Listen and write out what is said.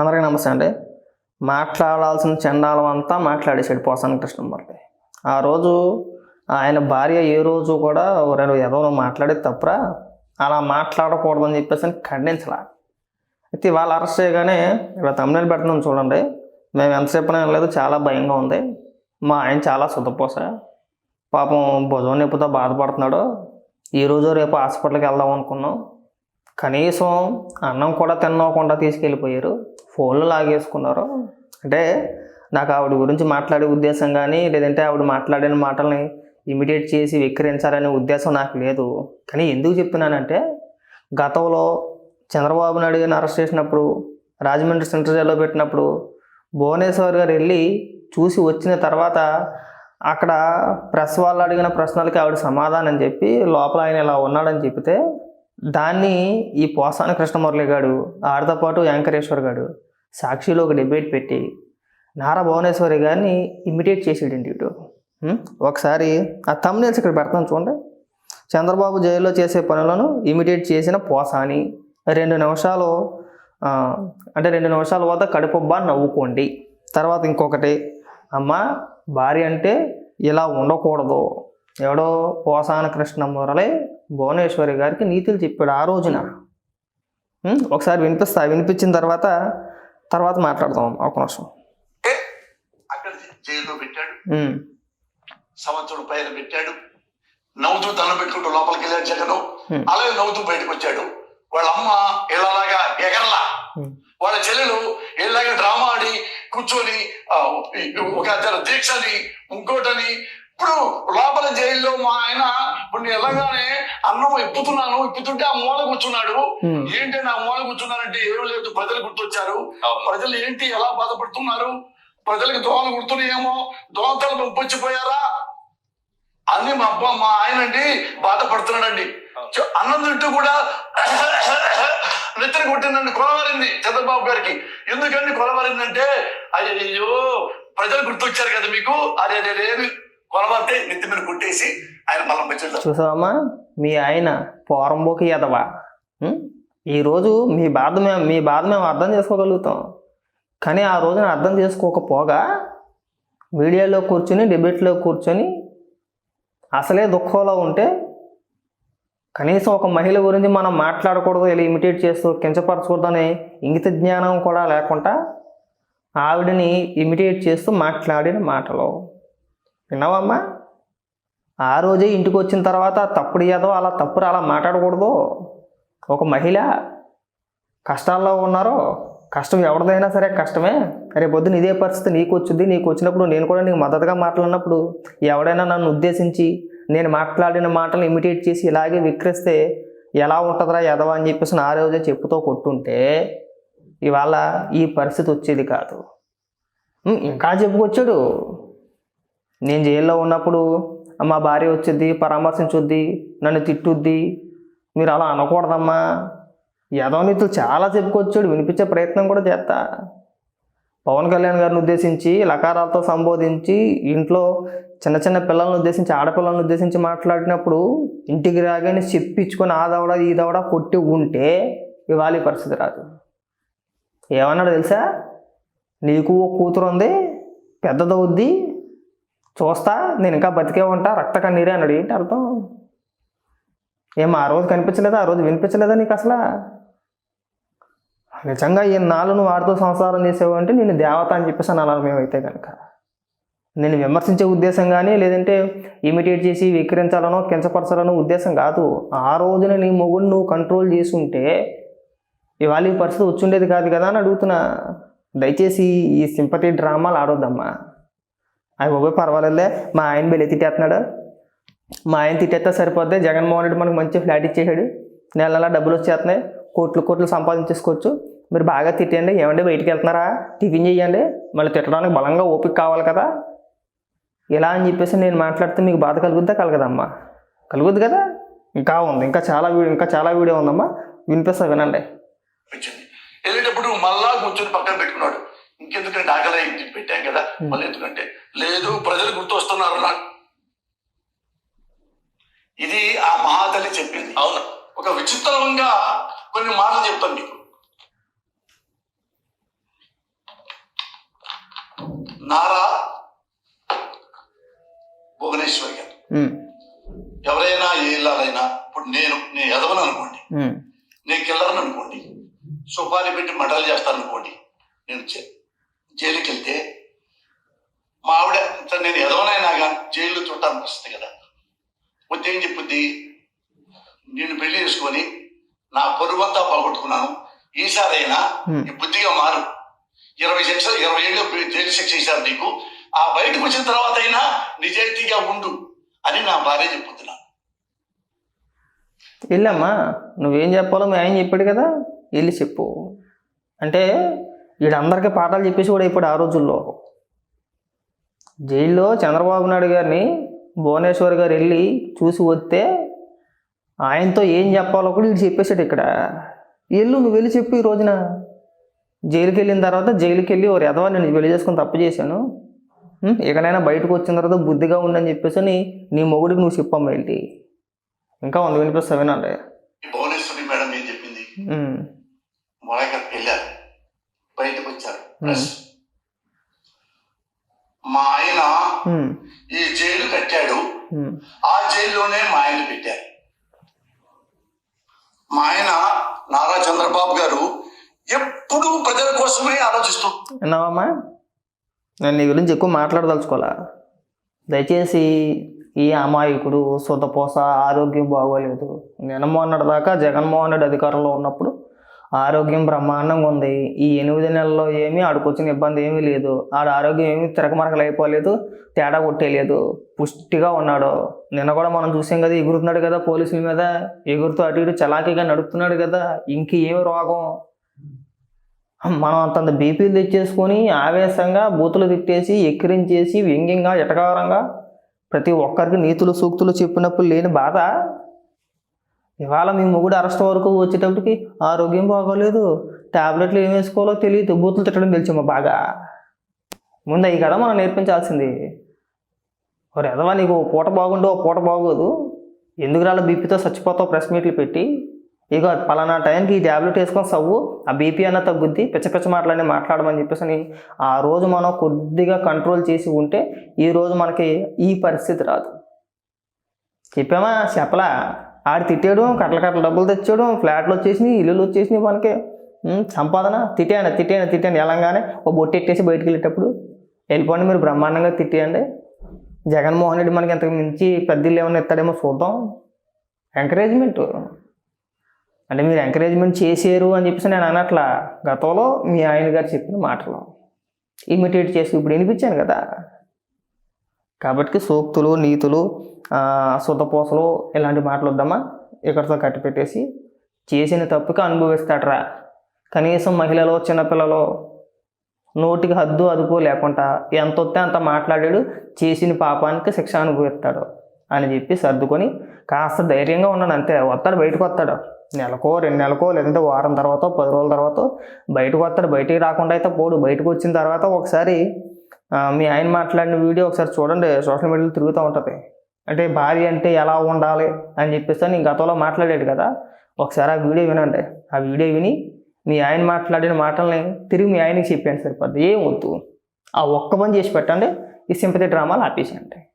అందరికీ నమస్తే అండి. మాట్లాడాల్సిన చండాలం అంతా మాట్లాడేశాడు పోసాని కృష్ణమూర్తి. ఆ రోజు ఆయన భార్య ఏ రోజు కూడా రెండు ఏదో మాట్లాడేది తప్పరా అలా మాట్లాడకూడదని చెప్పేసి ఖండించాల. ఖండించలా అయితే వాళ్ళు అరెస్ట్ చేయగానే ఇక్కడ తమిళ పెట్టడం చూడండి. మేము ఎంతసేపు లేదు చాలా భయంగా ఉంది. మా ఆయన చాలా సుద్దపోస. పాపం భుజం నొప్పితో బాధపడుతున్నాడు. ఈరోజు రేపు హాస్పిటల్కి వెళ్దాం అనుకున్నాం. కనీసం అన్నం కూడా తినకుండా తీసుకెళ్ళిపోయారు. ఫోన్లు లాగేసుకున్నారు. అంటే నాకు ఆవిడ గురించి మాట్లాడే ఉద్దేశం కానీ లేదంటే ఆవిడ మాట్లాడిన మాటల్ని ఇమిడియేట్ చేసి విక్రయించాలనే ఉద్దేశం నాకు లేదు. కానీ ఎందుకు చెప్తున్నానంటే గతంలో చంద్రబాబు నాయుడు గారిని అరెస్ట్ చేసినప్పుడు రాజమండ్రి సెంట్రల్ జైల్లో పెట్టినప్పుడు భువనేశ్వర్ గారు వెళ్ళి చూసి వచ్చిన తర్వాత అక్కడ ప్రెస్ వాళ్ళు అడిగిన ప్రశ్నలకి ఆవిడ సమాధానం చెప్పి లోపల ఆయన ఇలా ఉన్నాడని చెప్తే దాన్ని ఈ పోసాన కృష్ణమురళి గారు ఆడితో పాటు యాంకరేశ్వర్ గారు సాక్షిలో ఒక డిబేట్ పెట్టి నారా భువనేశ్వరి గారిని ఇమిటేట్ చేసాడండి ఇటు ఒకసారి ఆ తమ్నేల్స్ ఇక్కడ పెడతాను చూడండి. చంద్రబాబు జైల్లో చేసే పనులను ఇమిటేట్ చేసిన పోసాని రెండు నిమిషాలు అంటే రెండు నిమిషాల వద్ద కడుపుబ్బా నవ్వుకోండి. తర్వాత ఇంకొకటి అమ్మ భార్య అంటే ఇలా ఉండకూడదు. ఎవడో పోసాన కృష్ణ మురళి భువనేశ్వరి గారికి నీతులు చెప్పాడు ఆ రోజున? ఒకసారి వినిపిస్తా వినిపించిన తర్వాత తర్వాత మాట్లాడదాం ఒక నిమిషం అక్కడ జైల్లో పెట్టాడు. సంవత్సరం పైన పెట్టాడు నవ్వుతూ దండం పెట్టుకుంటూ లోపలికి వెళ్ళాడు జగన్. అలాగే నవ్వుతూ బయటకు వచ్చాడు వాళ్ళ అమ్మ ఇళ్ళలాగా ఎగరలా. వాళ్ళ చెల్లెలు ఇళ్ళలాగా డ్రామా ఆడి కూర్చొని ఒక దీక్షని ఇంకోటని ఇప్పుడు లోపల జైల్లో మా ఆయన ఇప్పుడు నేను వెళ్ళగానే అన్నం ఇప్పుతున్నాను ఇప్పుతుంటే ఆ మూల కూర్చున్నాడు. ఏంటి నా మూల కూర్చున్నారంటే ఏం లేదు ప్రజలు గుర్తొచ్చారు. ప్రజలు ఏంటి ఎలా బాధపడుతున్నారు? ప్రజలకు దోమలు గుర్తున్నాయేమో? దోమతలు పంపించిపోయారా? అని మా అబ్బా మా ఆయన అండి బాధపడుతున్నాడండి. అన్నం తింటూ కూడా నెత్తిన కొట్టిందండి కొలవరింది చంద్రబాబు గారికి. ఎందుకండి కొలవరిందంటే అయ్యో ప్రజలు గుర్తొచ్చారు కదా మీకు? అదే అదే కొలవంతే నెత్తి మీద కొట్టేసి ఆయన మళ్ళీ చూసావమ్మా? మీ ఆయన పోరంబోకి ఎదవా? ఈరోజు మీ బాధ మేము మీ బాధ మేము అర్థం చేసుకోగలుగుతాం. కానీ ఆ రోజున అర్థం చేసుకోకపోగా మీడియాలో కూర్చొని డిబేట్లో కూర్చొని అసలే దుఃఖంలో ఉంటే కనీసం ఒక మహిళ గురించి మనం మాట్లాడకూడదు ఇలా ఇమిటేట్ చేస్తూ కించపరచకూడదని ఇంగిత జ్ఞానం కూడా లేకుండా ఆవిడని ఇమిటేట్ చేస్తూ మాట్లాడిన మాటలు. విన్నావమ్మా? ఆ రోజే ఇంటికి వచ్చిన తర్వాత తప్పుడు ఏదో అలా తప్పుడు అలా మాట్లాడకూడదు. ఒక మహిళ కష్టాల్లో ఉన్నారో కష్టం ఎవరిదైనా సరే కష్టమే. రేపు పొద్దున ఇదే పరిస్థితి నీకు వచ్చింది నీకు వచ్చినప్పుడు నేను కూడా నీకు మద్దతుగా మాట్లాడినప్పుడు ఎవడైనా నన్ను ఉద్దేశించి నేను మాట్లాడిన మాటలు ఇమిటేట్ చేసి ఇలాగే విక్రిస్తే ఎలా ఉంటుందిరా ఎదవా అని చెప్పేసి నా రోజే చెప్పుతో కొట్టుంటే ఇవాళ ఈ పరిస్థితి వచ్చేది కాదు. ఇంకా చెప్పుకొచ్చాడు. నేను జైల్లో ఉన్నప్పుడు మా భార్య వచ్చిద్ది పరామర్శించుద్ది నన్ను తిట్టుద్ది. మీరు అలా అనకూడదమ్మా. యదవనీతులు చాలా చెప్పుకొచ్చాడు వినిపించే ప్రయత్నం కూడా చేస్తా. పవన్ కళ్యాణ్ గారిని ఉద్దేశించి లకారాలతో సంబోధించి ఇంట్లో చిన్న చిన్న పిల్లల్ని ఉద్దేశించి ఆడపిల్లల్ని ఉద్దేశించి మాట్లాడినప్పుడు ఇంటికి రాగానే చెప్పించుకొని ఆ దవడ ఈ దవడ కొట్టి ఉంటే ఇవాళ పరిస్థితి రాదు. ఏమన్నాడు తెలుసా? నీకు ఓ కూతురు ఉంది పెద్దదవుద్ది చూస్తా నేను ఇంకా బతికే ఉంటా రక్త కన్నీరే అన్నాడు. ఏంటి అర్థం? ఏం ఆ రోజు కనిపించలేదా? ఆ రోజు వినిపించలేదా నీకు అసలు? నిజంగా ఈ నాలుగు నువ్వు వాడితో సంసారం చేసేవు అంటే నేను దేవత అని చెప్పేసి అనాలి మేమైతే కనుక నేను విమర్శించే ఉద్దేశం కానీ లేదంటే ఇమిటేట్ చేసి విక్రించాలనో కించపరచాలనో ఉద్దేశం కాదు. ఆ రోజున నీ మొగుడు నువ్వు కంట్రోల్ చేసుంటే ఇవాళ ఈ పరిస్థితి వచ్చుండేది కాదు కదా అని అడుగుతున్నా. దయచేసి ఈ సింపతి డ్రామాలు ఆడొద్దమ్మా. అవి బాబోయ్ పర్వాలేదులే. మా ఆయన బెల్లి తిట్టేస్తున్నాడు మా ఆయన తిట్టేస్తే సరిపోద్ది. జగన్మోహన్ రెడ్డి మనకు మంచి ఫ్లాట్ ఇచ్చేసాడు. నెల నెల డబ్బులు వచ్చేస్తున్నాయి కోట్లు కోట్లు సంపాదించేసుకోవచ్చు. మీరు బాగా తిట్టండి ఏమండి బయటికి వెళ్తున్నారా? టిఫిన్ చేయండి. మళ్ళీ తిట్టడానికి బలంగా ఓపిక కావాలి కదా. ఇలా అని చెప్పేసి నేను మాట్లాడితే మీకు బాధ కలుగుద్దా? కలగదమ్మా. కలుగుద్ది కదా? ఇంకా ఉంది. ఇంకా చాలా వీడియో ఇంకా చాలా వీడియో ఉందమ్మా. వినిపిస్తా వినండి. వెళ్ళేటప్పుడు మళ్ళా కూర్చొని పక్కన పెట్టుకున్నాడు. ఇంకెందుకంటే నాగలే పెట్టాం కదా? మళ్ళీ ఎందుకంటే లేదు ప్రజలు గుర్తు వస్తున్నారు నాకు ఇది ఆ మహాతల్లి చెప్పింది. అవును. ఒక విచిత్రంగా కొన్ని మాటలు చెప్తాను మీకు. నారా భువనేశ్వరి గారు. ఎవరైనా ఏ ఇల్లాలైనా ఇప్పుడు నేను నేను ఎదవను అనుకోండి. నే కిల్లరని అనుకోండి. సుపారి పెట్టి మండలు చేస్తాను అనుకోండి. నేను జైలుకి వెళ్తే మా ఆవిడ "సరే, నేను ఎదవనైనా కానీ జైల్లో చుట్టానికి వస్తుంది కదా. వచ్చి ఏం చెప్పుద్ది? నేను పెళ్ళి చేసుకొని నా పొరుగంతా పోగొట్టుకున్నాను. ఈసారైనా బుద్ధిగా మారు. ఇరవై శిక్ష ఇరవై ఏళ్ళు జైలు శిక్ష ఇచ్చారు నీకు. ఆ బయటకు వచ్చిన తర్వాత అయినా నిజాయితీగా ఉండు అని నా భార్య చెప్పుతున్నా. వెళ్ళమ్మా నువ్వేం చెప్పాలో మీ ఆయన చెప్పాడు కదా. వెళ్ళి చెప్పు. అంటే వీడందరికీ పాఠాలు చెప్పేసి కూడా ఇప్పుడు ఆ రోజుల్లో. జైల్లో చంద్రబాబు నాయుడు గారిని భువనేశ్వర్ గారు వెళ్ళి చూసి వస్తే ఆయనతో ఏం చెప్పాలో కూడా వీడు చెప్పేశాడు ఇక్కడ. వెళ్ళు నువ్వు వెళ్ళి చెప్పు ఈ రోజున. జైలుకి వెళ్ళిన తర్వాత జైలుకి వెళ్ళి ఒక ఎదవా నేను పెళ్ళి చేసుకుని తప్పు చేశాను? ఇకనైనా బయటకు వచ్చిన తర్వాత బుద్ధిగా ఉండని చెప్పేసి అని నీ మొగుడికి నువ్వు చెప్పమ్మా వెళ్ళి. ఇంకా ఉంది వినిపిస్తా వినండి ఈ భువనేశ్వరి మేడం ఏం చెప్పింది? బయటకు వచ్చారు. మా ఆయన ఈ జైలు కట్టాడు. ఆ జైల్లోనే మా ఆయన పెట్టారు. మా ఆయన నారా చంద్రబాబు గారు ఎప్పుడూ ప్రజల కోసమే ఆలోచిస్తూ విన్నావమ్మా నేను నీ గురించి ఎక్కువ మాట్లాడదలుచుకోవాలా? దయచేసి ఈ అమాయకుడు సొంతపోస ఆరోగ్యం బాగోలేదు. నిన్న మొన్నటి దాకా జగన్మోహన్ రెడ్డి అధికారంలో ఉన్నప్పుడు ఆరోగ్యం బ్రహ్మాండంగా ఉంది. ఈ ఎనిమిది నెలల్లో ఏమీ ఆడుకొచ్చిన ఇబ్బంది ఏమీ లేదు. ఆడ ఆరోగ్యం ఏమీ తిరగమరకలు అయిపోలేదు తేడా కొట్టేయలేదు పుష్టిగా ఉన్నాడు. నిన్న కూడా మనం చూసాం కదా ఎగురుతున్నాడు కదా పోలీసుల మీద. ఎగురుతూ అటు ఇటు చలాకీగా నడుపుతున్నాడు కదా. ఇంక ఏమి రోగం? మనం అంతంత బీపీలు తెచ్చేసుకొని ఆవేశంగా బూతులు తిట్టేసి ఎక్కిరించేసి వ్యంగ్యంగా ఎటకారంగా ప్రతి ఒక్కరికి నీతులు సూక్తులు చెప్పినప్పుడు లేని బాధ. ఇవాళ మీ మొగుడు అరెస్ట్ వరకు వచ్చేటప్పటికి ఆరోగ్యం బాగోలేదు టాబ్లెట్లు ఏం వేసుకోవాలో తెలియదు బూతులు తిట్టడం తెలిసమ్మా బాగా. ముందు అవి కదా మనం నేర్పించాల్సింది. ఒక ఎదవా నీకు ఓ పూట బాగుండో ఓ పూట బాగోదు. ఎందుకు రాళ్ళ బీపీతో చచ్చిపోతావు ప్రెస్ మీట్లు పెట్టి? ఇక పలానా టైంకి ఈ ట్యాబ్లెట్ వేసుకొని సవ్వు ఆ బీపీ అన్న తగ్గుద్ది పిచ్చ పిచ్చ మాటలన్నీ మాట్లాడమని చెప్పేసి ఆ రోజు మనం కొద్దిగా కంట్రోల్ చేసి ఉంటే ఈ రోజు మనకి ఈ పరిస్థితి రాదు. చెప్పామా? చెప్పలా? ఆడు తిట్టాడు కట్టల కట్టల డబ్బులు తెచ్చాడు ఫ్లాట్లు వచ్చేసినాయి ఇల్లులు వచ్చేసినాయి మనకి. సంపాదన. తిట్టాను తిట్టాను తిట్టాను ఎలాగానే ఓ బొట్టు ఎట్టేసి బయటికి వెళ్ళేటప్పుడు వెళ్ళిపోండి మీరు బ్రహ్మాండంగా తిట్టేయండి. జగన్మోహన్ రెడ్డి మనకి ఇంతకు మించి పెద్ద ఇల్లు ఏమైనా ఇస్తాడేమో చూద్దాం. ఎంకరేజ్మెంట్ అంటే మీరు ఎంకరేజ్మెంట్ చేశారు అని చెప్పేసి నేను అనట్లా గతంలో మీ ఆయన గారు చెప్పిన మాటలు. ఇమిటేట్ చేసి ఇప్పుడు వినిపించాను కదా. కాబట్టి సూక్తులు నీతులు ఆ, ఇలాంటి మాటలు వద్దామా ఇక్కడితో కట్టిపెట్టేసి చేసిన తప్పుకి అనుభవిస్తాడరా. కనీసం మహిళలు చిన్నపిల్లలు నోటికి హద్దు అదుపు లేకుండా ఎంత వస్తే అంత మాట్లాడాడు చేసిన పాపానికి శిక్ష అనుభవిస్తాడు అని చెప్పి సర్దుకొని కాస్త ధైర్యంగా ఉన్నాను అంతే. వస్తాడు బయటకు వస్తాడు. నెలకో రెండు నెలకో లేదంటే వారం తర్వాత పది రోజుల తర్వాత బయటకు వస్తాడు. బయటికి రాకుండా అయితే పోడు. బయటకు వచ్చిన తర్వాత ఒకసారి మీ ఆయన మాట్లాడిన వీడియో ఒకసారి చూడండి. సోషల్ మీడియాలో తిరుగుతూ ఉంటుంది. అంటే భార్య అంటే ఎలా ఉండాలి అని చెప్పేసి నేను గతంలో మాట్లాడాడు కదా. ఒకసారి ఆ వీడియో వినండి. ఆ వీడియో విని మీ ఆయన మాట్లాడిన మాటల్ని తిరిగి మీ ఆయనకి చెప్పాను సరిపోద్ది. ఏం వద్దు. ఆ ఒక్క పని చేసి పెట్టండి. ఈ సింపతి డ్రామాలు ఆపేసేయండి.